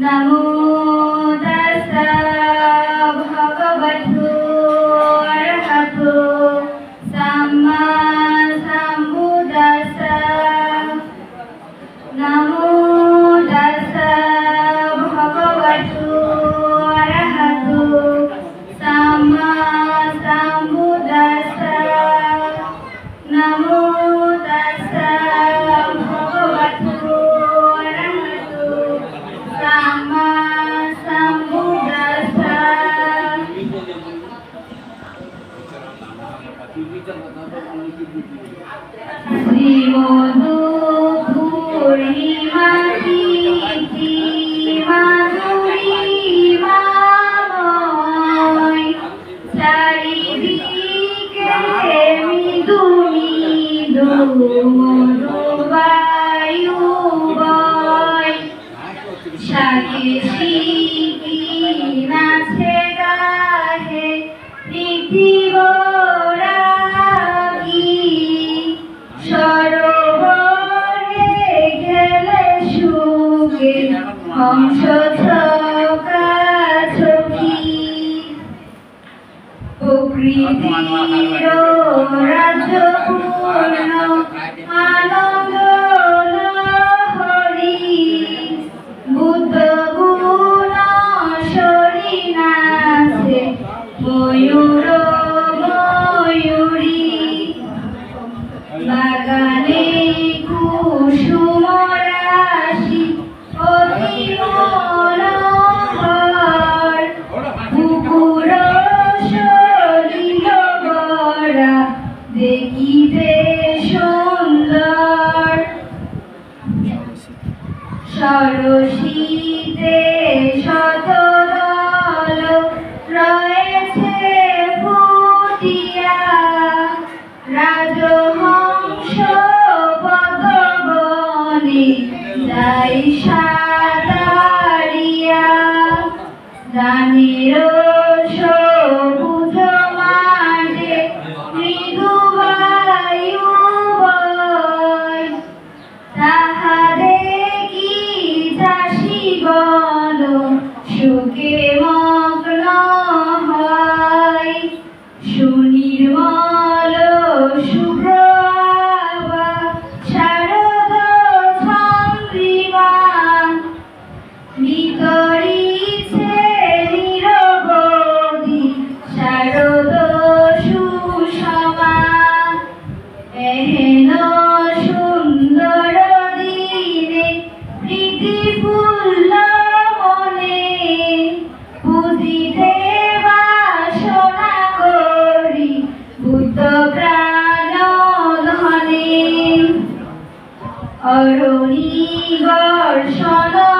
Namo সঙ্গে হংস ছকাছকি প্রকৃতির রাজ্য সরসীতে অরণি বর্ষণ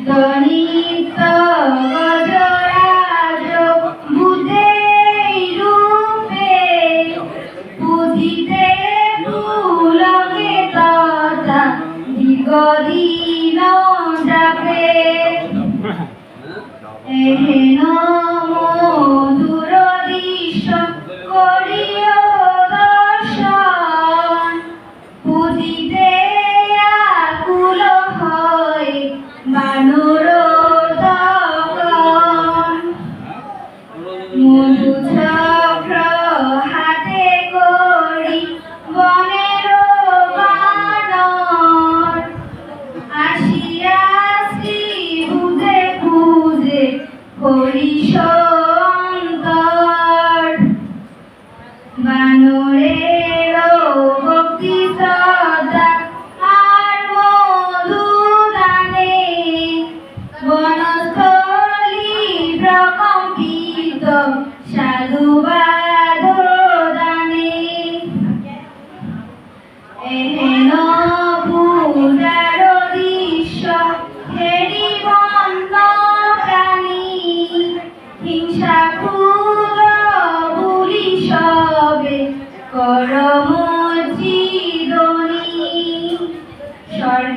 ಗಣಿತವ